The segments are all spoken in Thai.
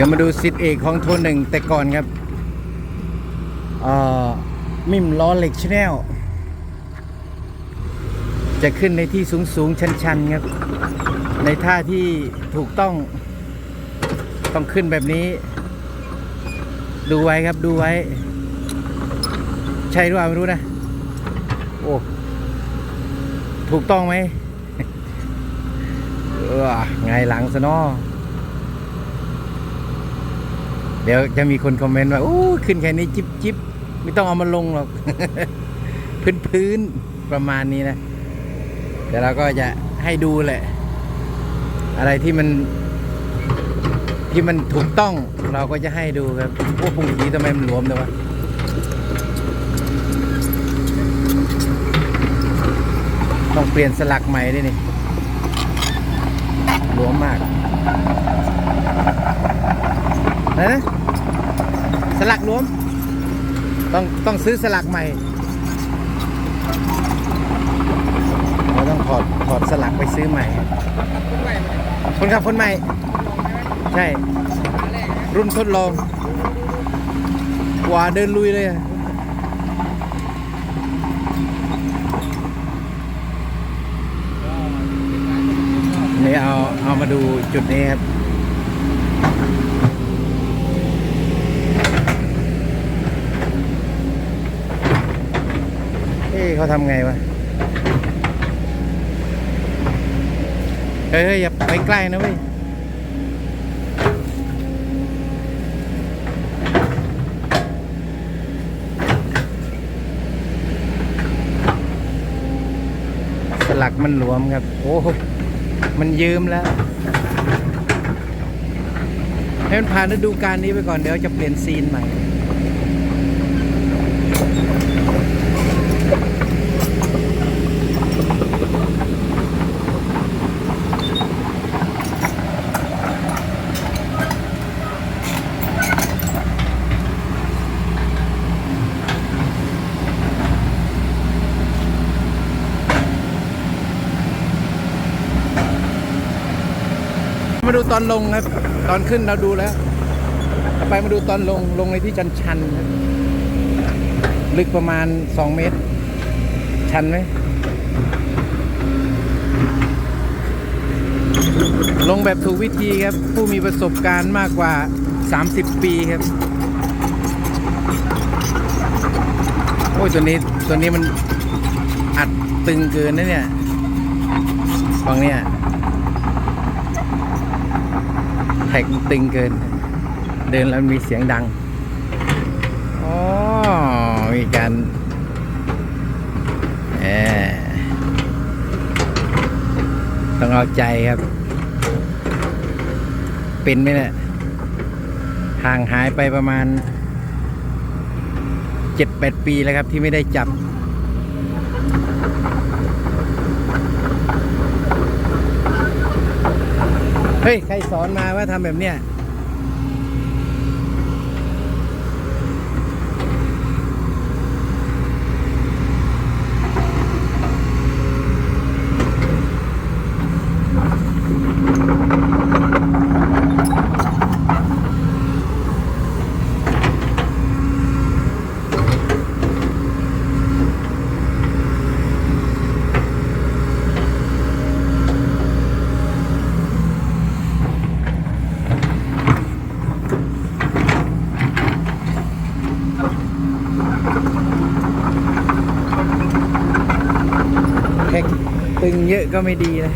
ดี๋ยวมาดูสิทธิเอกของโทนหนึ่งแต่ก่อนครับมิมล้อเหล็กชแนลจะขึ้นในที่สูงสูงๆชันๆครับ ในท่าที่ถูกต้องต้องขึ้นแบบนี้ ดูไว้ครับดูไว้ ใช่หรือเปล่าไม่รู้นะ โอ้ถูกต้องไหมเออไงหลังซะเนาะ เดี๋ยวจะมีคนคอมเมนต์ว่าโอ้ขึ้นแค่นี้จิบจิบไม่ต้องเอามาลงหรอก พื้นพื้นๆประมาณนี้นะเดี๋ยวเราก็จะให้ดูแหละ อะไรที่มัน ที่มันถูกต้องเราก็จะให้ดูครับโอ้พุงผีทำไมมันหลวมเลยวะต้องเปลี่ยนสลักใหม่ด้วยนี่หลวมมาก นะสลักหลวม ต้องต้องซื้อสลักใหม่เราต้องถอดถอดสลักไปซื้อใหม่ครับคนขับคนใหม่ ใช่ รุ่นทดลอง กว่าเดินลุยเลยอะนี่เอาเอามาดูจุดนี้ครับ เอ้เขาทำไงวะเฮ้ยเฮ้ยอย่าไปใกล้นะเว้ยสลักมันหลวมครับ โอ้มันยืมแล้ว ให้มันผ่านฤดูกาลนี้ไปก่อนเดี๋ยวจะเปลี่ยนซีนใหม่ มาดูตอนลงครับ ตอนขึ้นเราดูแล้วไปมาดูตอนลงลงในที่ชันชันลึกประมาณ 2 เมตร ชันไหมลงแบบถูกวิธีครับ ผู้มีประสบการณ์มากกว่า 30 ปีครับ โอ้ยตัวนี้ตัวนี้มันอัดตึงเกินนะเนี่ยฝั่งเนี้ย แท็กตึงเกิน เดินแล้วมีเสียงดังอ๋อมีการแหมต้องเอาใจครับ เป็นไหมเนี่ยห่างหายไปประมาณเจ็ดแปดปีแล้วครับที่ไม่ได้จับ เฮ้ย ใครสอนมาว่าทำแบบเนี้ย แท็ก ตึงเยอะก็ไม่ดีนะ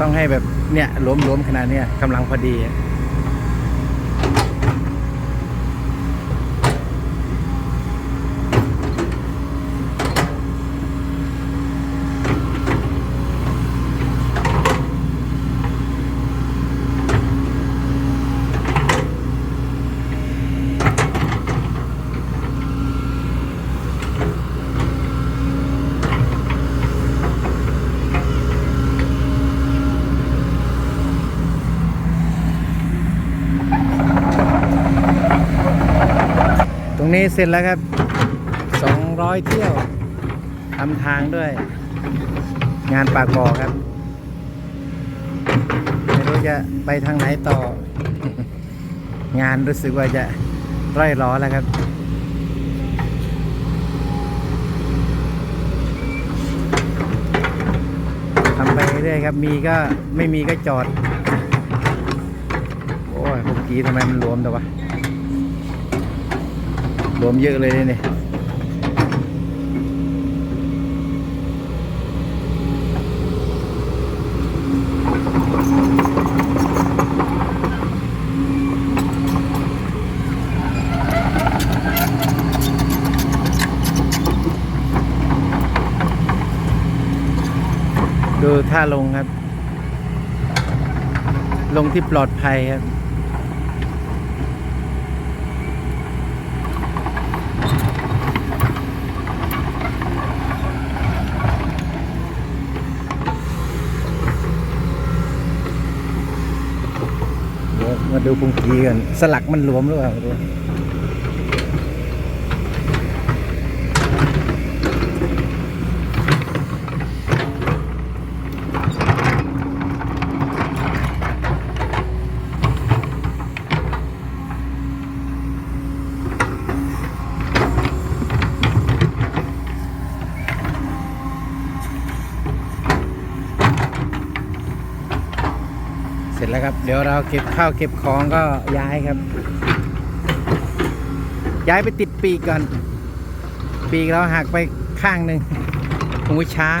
ต้องให้แบบเนี่ยหลวมๆขนาดเนี้ยกำลังพอดี รงนี้เสร็จแล้วครับ 200 เที่ยวทำทางด้วย งานปากบ่อครับ ไม่รู้จะไปทางไหนต่อ งานรู้สึกว่าจะร่อยร้อแล้วครับทำไปเรื่อยครับ มีก็ไม่มีก็จอด โอ้ยเมื่อกี้ทำไมมันรวมแต่วะ รวมเยอะเลยนี่ดูท่าลงครับ ลงที่ปลอดภัยครับ มาดูพุงกีกันสลักมันหลวมหรือเปล่า สร็จแล้วครับ เดี๋ยวเราเก็บข้าวเก็บของก็ย้ายครับ ย้ายไปติดปีกก่อน ปีกเราหักไปข้างหนึ่งหูช้าง